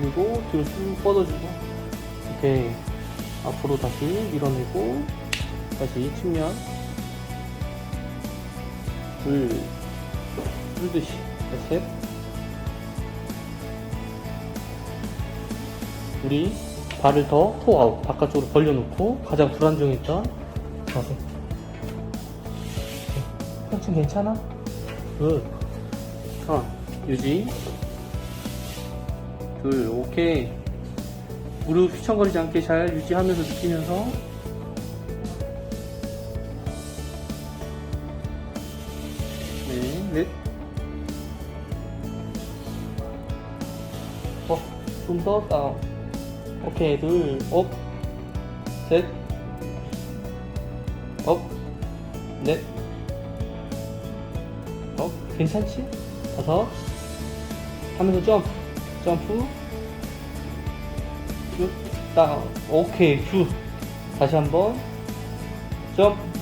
뒤로 쭉 뻗어주고 오케이 앞으로 다시 밀어내고 다시 측면. 둘 뚫듯이. 셋 우리 발을 더 토 아웃 바깥쪽으로 벌려놓고 가장 불안정했던 자세 혁진 괜찮아? 굿. 턴 유지 둘 오케이. 무릎 휘청거리지 않게 잘 유지하면서 느끼면서. 네, 넷 어, 좀 더 다운 오케이 둘 업, 셋. 업, 넷. 업, 괜찮지? 다섯. 하면서 점프 점프. 쭉. 다운 오케이. 쭉. 다시 한번. 점프